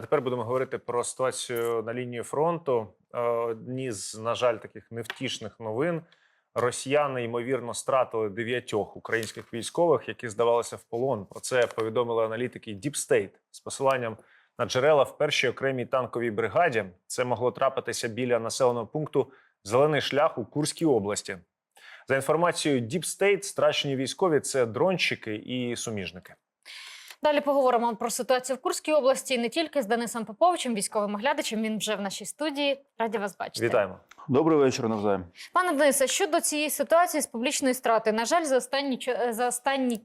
Тепер будемо говорити про ситуацію на лінії фронту. Е, Одні з, на жаль, таких невтішних новин. Росіяни ймовірно стратили дев'ятьох українських військових, які здавалися в полон. Про це повідомили аналітики Deep State з посиланням на джерела в першій окремій танковій бригаді. Це могло трапитися біля населеного пункту Зелений шлях у Курській області. За інформацією Deep State, страчені військові це дронщики і суміжники. Далі поговоримо про ситуацію в Курській області і не тільки з Денисом Поповичем, військовим оглядачем. Він вже в нашій студії. Раді вас бачити. Вітаємо. Добрий вечір навзаєм. Пане Денисе, щодо цієї ситуації з публічної страти, на жаль, за останні чо- за останні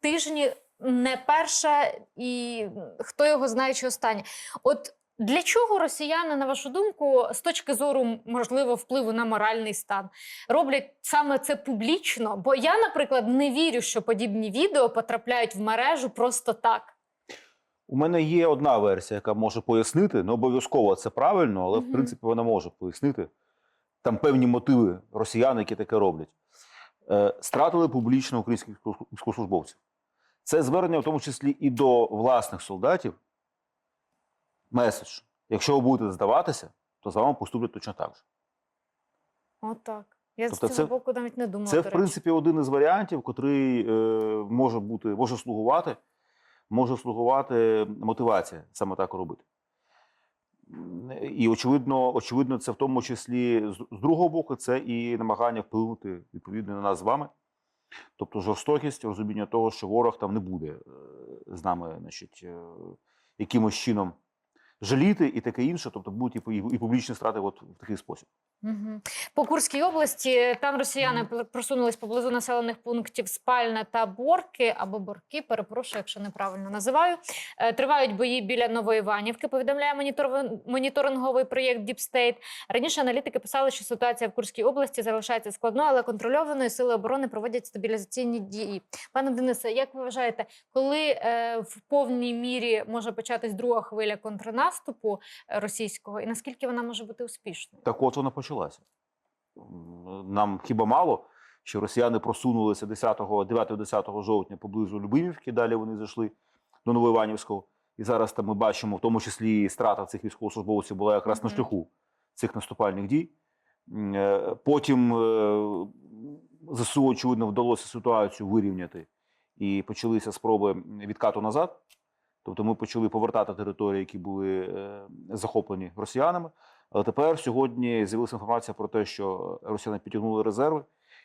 тижні не перша, і хто його знає, чи останнє. От для чого росіяни, на вашу думку, з точки зору можливо впливу на моральний стан, роблять саме це публічно? Бо я, наприклад, не вірю, що подібні відео потрапляють в мережу просто так. У мене є одна версія, яка може пояснити. Не обов'язково це правильно, але Мгм. в принципі вона може пояснити. Там певні мотиви росіян, які таке роблять. Е, стратили публічно українських військово- військовослужбовців. Це звернення в тому числі і до власних солдатів. Меседж. Якщо ви будете здаватися, то з вами поступлять точно так же. Отак. Я Тобто з це- цього боку навіть не думала. Це, в речі. принципі, один із варіантів, котрий е, може бути, може слугувати, може слугувати мотивація саме так робити. І очевидно, очевидно, це в тому числі з з другого боку, це і намагання вплинути відповідно на нас з вами. Тобто жорстокість, розуміння того, що ворог там не буде е, з нами, значить, е, якимось чином жаліти і таке інше, тобто будуть і, пу- і публічні страти от в такий спосіб. По Курській області там росіяни пр- просунулись поблизу населених пунктів Спальна та Борки або Борки. Перепрошую, якщо неправильно називаю. Е, Тривають бої біля Новоіванівки. Повідомляє монітор- моніторинговий проєкт Deep State. Раніше аналітики писали, що ситуація в Курській області залишається складною, але контрольованою сили оборони проводять стабілізаційні дії. Пане Денисе, як ви вважаєте, коли е, в повній мірі може початись друга хвиля контрнаступу е, російського, і наскільки вона може бути успішною? Так от вона почалася. Нам хіба мало, що росіяни просунулися 9-10 жовтня поблизу Любимівки, далі вони зайшли до Новоіванівського. І зараз там ми бачимо, в тому числі і страта цих військовослужбовців була якраз на шляху цих наступальних дій. Е, Потім е, ЗСУ, очевидно, вдалося ситуацію вирівняти, і почалися спроби відкату назад. Тобто ми почали повертати території, які були е, захоплені росіянами. Але тепер сьогодні з'явилася інформація про те, що росіяни підтягнули резерви,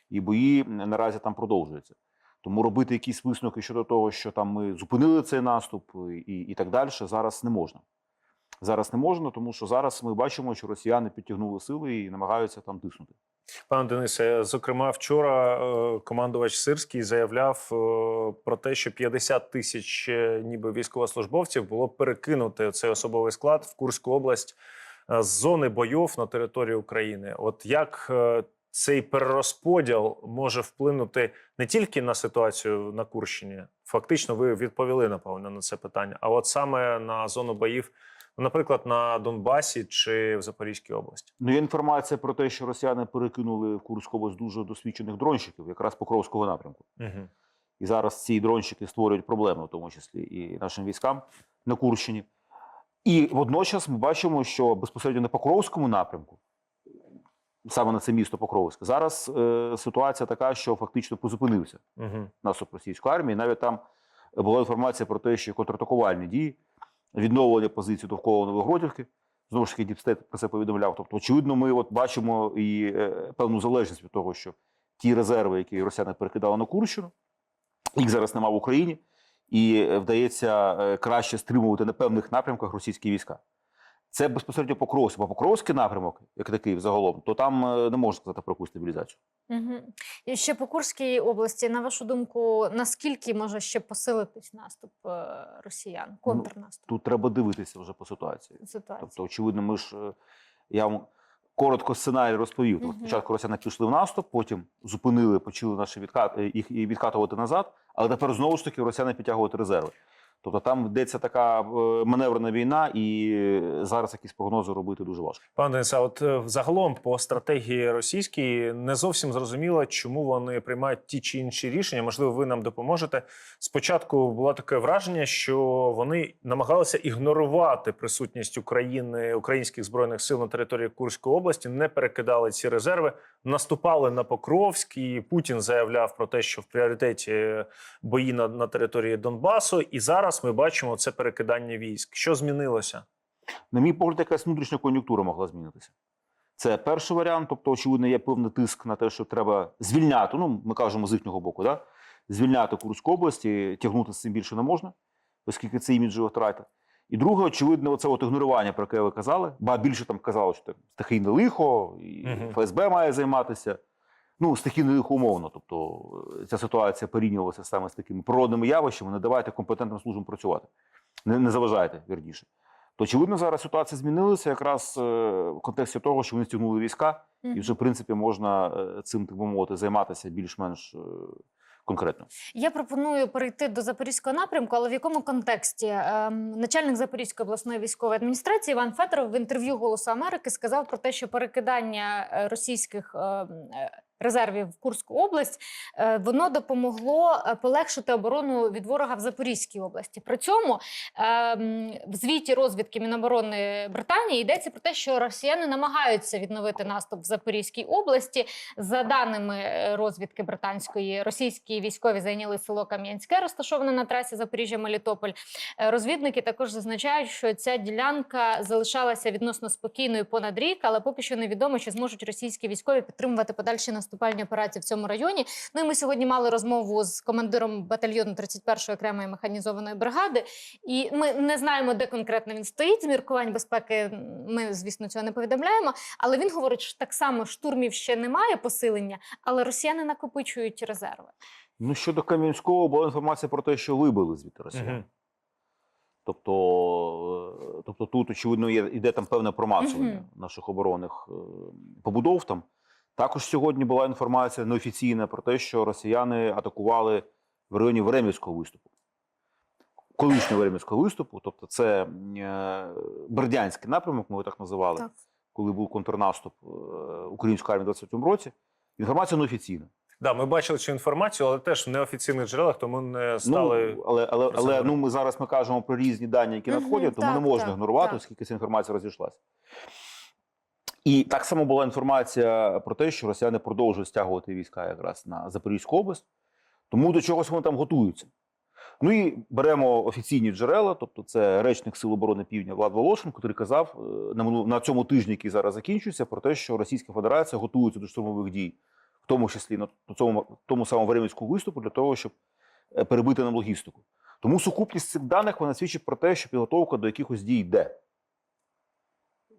і бої наразі там продовжуються. Тому робити якісь висновки щодо того, що там ми зупинили цей наступ і, і так далі, зараз не можна. Зараз не можна, тому що зараз ми бачимо, що росіяни підтягнули сили і намагаються там тиснути. Пане Денисе, зокрема, вчора е, командувач Сирський заявляв е, про те, що 50 тисяч е, ніби військовослужбовців було перекинути цей особовий склад в Курську область з зони бойов на території України. От як цей перерозподіл може вплинути не тільки на ситуацію на Курщині, фактично, ви відповіли напевно на це питання, а от саме на зону боїв, наприклад, на Донбасі чи в Запорізькій області. Ну, є інформація про те, що росіяни перекинули в Курську область дуже досвідчених дронщиків, якраз Покровського напрямку. Угу. І зараз ці дронщики створюють проблеми, в тому числі і нашим військам на Курщині. І водночас ми бачимо, що безпосередньо на Покровському напрямку, саме на це місто Покровське, зараз е, ситуація така, що фактично позупинився Угу. наступ російської армії. Навіть там була інформація про те, що контратакувальні дії, відновлення позиції довкола Новогродівки. Знову ж таки, Діпстет про це повідомляв. Тобто, очевидно, ми от бачимо і е, певну залежність від того, що ті резерви, які росіяни перекидали на Курщину, їх зараз нема в Україні, і е, вдається е, краще стримувати на певних напрямках російські війська. Це безпосередньо Покровський. Бо Покровський напрямок, як такий загалом, то там е, не можна сказати про якусь стабілізацію. Угу. І ще по Курській області, на вашу думку, наскільки може ще посилитись наступ е, росіян, контрнаступ Тут треба дивитися вже по ситуації. ситуації? Тобто, очевидно, ми ж е, я вам коротко сценарій розповів. Тобто, Мгм. спочатку росіяни пішли в наступ, потім зупинили, почали наші відкат, їх і відкатувати назад, але тепер знову ж таки росіяни підтягувати резерви. Тобто там йдеться така е, маневрена війна, і зараз якісь прогнози робити дуже важко. Пане Денисе, от е, загалом по стратегії російській не зовсім зрозуміло, чому вони приймають ті чи інші рішення. Можливо, ви нам допоможете. Спочатку було таке враження, що вони намагалися ігнорувати присутність України українських збройних сил на території Курської області, не перекидали ці резерви, наступали на Покровськ. І Путін заявляв про те, що в пріоритеті бої на, на території Донбасу. І зараз ми бачимо це перекидання військ. Що змінилося? На мій погляд, якась внутрішня кон'юнктура могла змінитися. Це перший варіант, тобто, очевидно, є певний тиск на те, що треба звільняти. Ну, ми кажемо з їхнього боку, да? звільняти Курську область, і тягнути з цим більше не можна, оскільки це іміджова втрата. І друге, очевидно, це от ігнорування, про яке ви казали. Ба більше там казали, що це стихійне лихо, і Мгм. ФСБ має займатися. Ну, стихійне лихо умовно. Тобто е, ця ситуація порівнювалася саме з такими природними явищами. Не давайте компетентним службам працювати. Не, не заважайте, вірніше. То очевидно, зараз ситуація змінилася якраз е, в контексті того, що вони стягнули війська, і вже в принципі можна е, цим так би мовити займатися більш-менш конкретно. Я пропоную перейти до запорізького напрямку, але в якому контексті Ем, начальник Запорізької обласної військової адміністрації Іван Федоров в інтерв'ю Голосу Америки сказав про те, що перекидання російських ем, резервів в Курську область е, воно допомогло е, полегшити оборону від ворога в Запорізькій області. При цьому ем, в звіті розвідки Міноборони Британії йдеться про те, що росіяни намагаються відновити наступ в Запорізькій області. За даними е, розвідки британської, російські військові зайняли село Кам'янське, розташоване на трасі Запоріжжя-Мелітополь. Е, Розвідники також зазначають, що ця ділянка залишалася відносно спокійною понад рік, але поки що невідомо, чи зможуть російські військові підтримувати подальші наступальні операції в цьому районі. Ну і ми сьогодні мали розмову з командиром батальйону 31-ї окремої механізованої бригади. І ми не знаємо, де конкретно він стоїть. З міркувань безпеки ми, звісно, цього не повідомляємо. Але він говорить, що так само штурмів ще немає посилення, але росіяни накопичують резерви. Ну, щодо Кам'янського, була інформація про те, що вибили звідти Росіян. Мгм. Тобто, е, тобто тут, очевидно, є, йде там певне промацування Мгм. наших оборонних е, побудов там. Також сьогодні була інформація неофіційна про те, що росіяни атакували в районі Времівського виступу. Колишнього Времівського виступу, тобто це е, Бердянський напрямок, ми його так називали, Так. коли був контрнаступ е, української армії в 23-му році. Інформація неофіційна. Да, ми бачили цю інформацію, але теж в неофіційних джерелах, тому не стали. Ну, але але, але ну, ми зараз ми кажемо про різні дані, які надходять, тому так, не можна так, ігнорувати, так. оскільки ця інформація розійшлася. І так само була інформація про те, що росіяни продовжують стягувати війська якраз на Запорізьку область, тому до чогось вони там готуються. Ну і беремо офіційні джерела, тобто це речник Сил оборони Півдня Влад Волошин, який казав е, на, цьому тижні, який зараз закінчується, про те, що Російська Федерація готується до штурмових дій, в тому числі на цьому, тому самому Временському виступу, для того, щоб е, перебити нам логістику. Тому сукупність цих даних вона свідчить про те, що підготовка до якихось дій йде.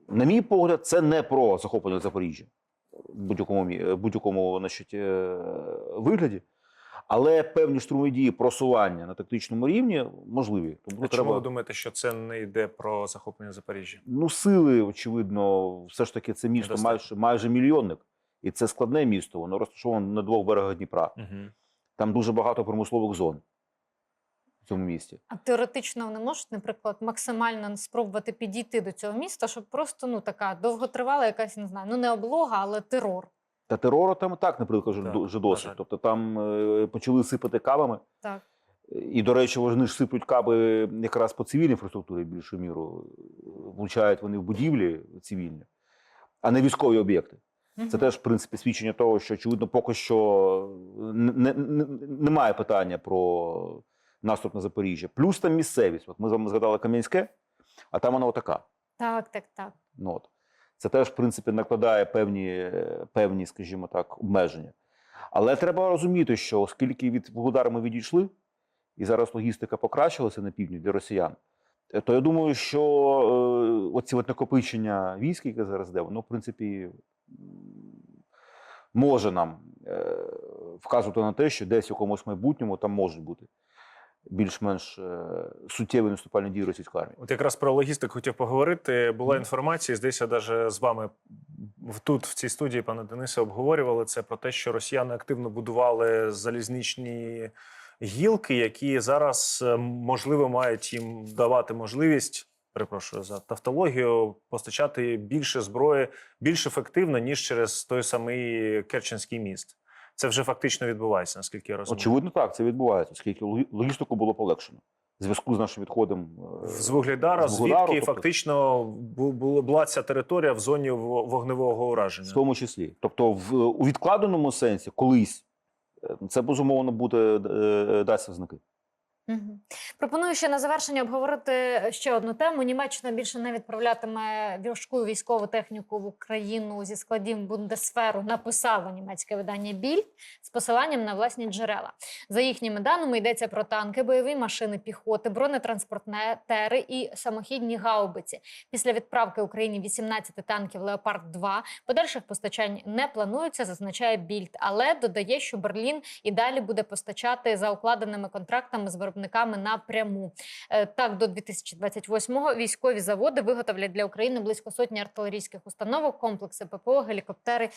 На мій погляд, це не про захоплення Запоріжжя в будь-якому, будь-якому значить, е, вигляді. Але певні штурмові дії просування на тактичному рівні можливі. Тому А Чому ви думаєте, що це не йде про захоплення Запоріжжя? ну, сили, очевидно, все ж таки це місто майже, майже мільйонник. І це складне місто, воно розташоване на двох берегах Дніпра. Угу. Там дуже багато промислових зон в цьому місті. А теоретично вони можуть, наприклад, максимально спробувати підійти до цього міста, щоб просто ну така довготривала якась не знаю, ну не облога, але терор. Та терору там так, наприклад, вже, Так, вже досить. Тобто там е, почали сипати кабами. Так. І, до речі, вони ж сиплють каби якраз по цивільній інфраструктурі більшою мірою. Влучають вони в будівлі цивільні, а не військові об'єкти. Це теж, в принципі, свідчення того, що, очевидно, поки що не- не- не- немає питання про наступ на Запоріжжя. Плюс там місцевість. От ми з вами згадали Кам'янське, а там вона отака. Так, так, так. Ну, от. Це теж, в принципі, накладає певні, певні, скажімо так, обмеження. Але треба розуміти, що оскільки від Вугледара ми відійшли, і зараз логістика покращилася на півдні для росіян, то я думаю, що е, оці от накопичення військ, яке зараз йде, воно, в принципі, може нам е, вказувати на те, що десь в якомусь майбутньому там можуть бути більш-менш е, суттєві наступальні дії російської армії. От якраз про логістику хотів поговорити. Була Мгм. інформація, здається, навіть з вами в- тут, в цій студії, пане Денисе, обговорювали це про те, що росіяни активно будували залізничні гілки, які зараз е, можливо мають їм давати можливість. Перепрошую за тавтологію, постачати більше зброї більш ефективно, ніж через той самий Керченський міст. Це вже фактично відбувається, наскільки я розумію. Очевидно, так це відбувається, оскільки логістику було полегшено. В зв'язку з нашим відходом е, з Вугледара, з Вугледару, звідки тобто- фактично бу- бу- була ця територія в зоні вогневого ураження. в тому числі. Тобто, в у відкладеному сенсі колись е, це безумовно буде е, дасть знаки. Пропоную ще на завершення обговорити ще одну тему. Німеччина більше не відправлятиме важку військову техніку в Україну зі складів Бундесферу. Написало німецьке видання Біль з посиланням на власні джерела. За їхніми даними йдеться про танки, бойові машини піхоти, бронетранспортери і самохідні гаубиці. Після відправки Україні 18 танків Леопард 2 подальших постачань не планується, зазначає Більд, але додає, що Берлін і далі буде постачати за укладеними контрактами з виробниками напряму. Е, Так, до 2028-го військові заводи виготовлять для України близько сотні артилерійських установок, комплекси ППО, гелікоптери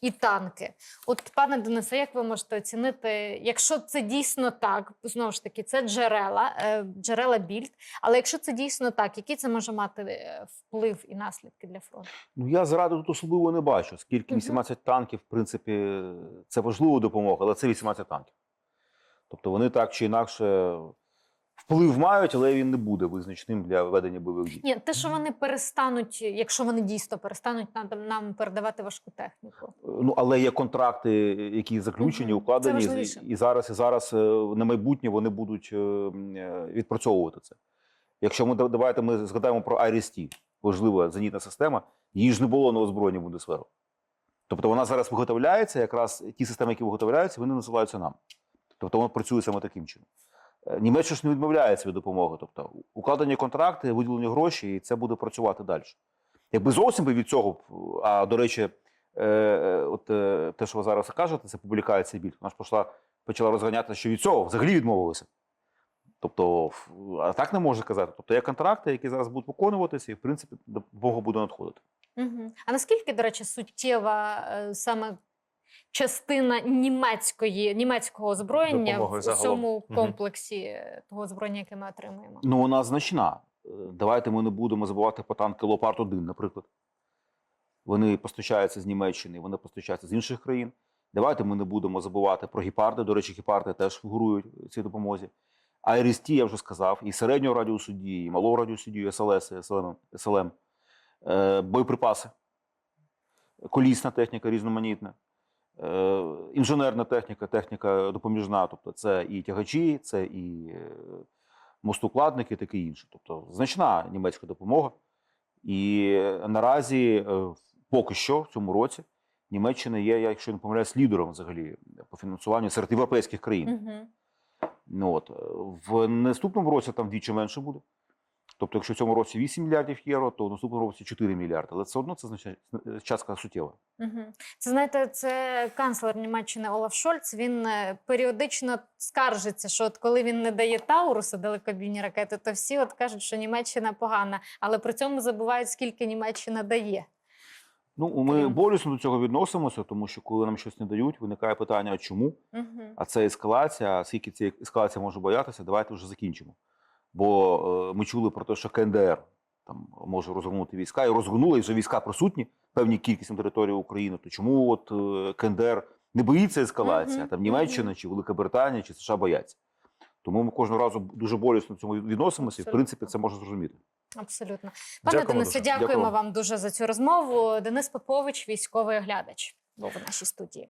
і танки. От, пане Денисе, як ви можете оцінити, якщо це дійсно так, знову ж таки, це джерела, е, джерела більд. Але якщо це дійсно так, який це може мати е, вплив і наслідки для фронту? Ну я заради тут особливо не бачу, скільки Мгм. 18 танків, в принципі, це важлива допомога, але це 18 танків. Тобто вони так чи інакше вплив мають, але він не буде визначним для ведення бойових дій. Ні, те, що вони перестануть, якщо вони дійсно перестануть нам, нам передавати важку техніку. Ну, але є контракти, які заключені, укладені, і, і зараз, і зараз е, на майбутнє вони будуть е, е, відпрацьовувати це. Якщо ми давайте ми згадаємо про IRST, важлива зенітна система, її ж не було на озброєнні Бундесверу. Тобто вона зараз виготовляється, якраз ті системи, які виготовляються, вони насилаються нам. Тобто воно працює саме таким чином. Е, Німеччина ж не відмовляється від допомоги. Тобто укладені контракти, виділені гроші, і це буде працювати далі. Якби зовсім би від цього, а до речі, е, е, от те, що ви зараз кажете, це публікація більд. Вона ж пішла, почала розганяти, що від цього взагалі відмовилися. Тобто, а так не можна казати. Тобто є контракти, які зараз будуть виконуватися, і в принципі допомога буде надходити. Угу. А наскільки, до речі, суттєва саме частина німецької німецького озброєння Допомоги в загалом. цьому комплексі того озброєння, яке ми отримуємо? Ну, вона значна. Е, Давайте ми не будемо забувати про танки Леопард 1, наприклад. Вони постачаються з Німеччини, вони постачаються з інших країн. Давайте ми не будемо забувати про гепарди. До речі, гепарди теж фігурують в цій допомозі. А РСТ, я вже сказав, і середнього радіусу дії, і малого радіусу дії, СЛС, СЛМ, СЛМ. Е, боєприпаси, колісна техніка різноманітна, інженерна техніка, техніка допоміжна. Тобто це і тягачі, це і е, мостокладники, таке інше. Тобто значна німецька допомога. І наразі, е, поки що, в цьому році, Німеччина є, якщо не помиляюсь, лідером взагалі по фінансуванню серед європейських країн. Угу. Ну, от, е, в наступному році там вдвічі менше буде. Тобто, якщо в цьому році 8 мільярдів євро, то в наступному році 4 мільярди. Але все одно це значить частка суттєва. Угу. Це знаєте, це канцлер Німеччини Олаф Шольц. Він е, періодично скаржиться, що от коли він не дає Таурусу далекобійні ракети, то всі от кажуть, що Німеччина погана, але при цьому забувають, скільки Німеччина дає. Ну, ми болісно до цього відносимося, тому що коли нам щось не дають, виникає питання, а чому? Угу. А це ескалація. А скільки цієї ескалації може боятися, давайте вже закінчимо. Бо е, ми чули про те, що КНДР там може розгорнути війська, і розгорнули, і вже війська присутні, певні кількість на території України. То чому от е, КНДР не боїться ескалації, Мгм, а там Німеччина, чи Велика Британія, чи США бояться? Тому ми кожного разу дуже болісно цього відносимося, і в принципі це можна зрозуміти. Абсолютно. Пане Дякуємо Денисе, дуже. дякуємо Дякую. вам дуже за цю розмову. Денис Попович, військовий оглядач, був у нашій студії.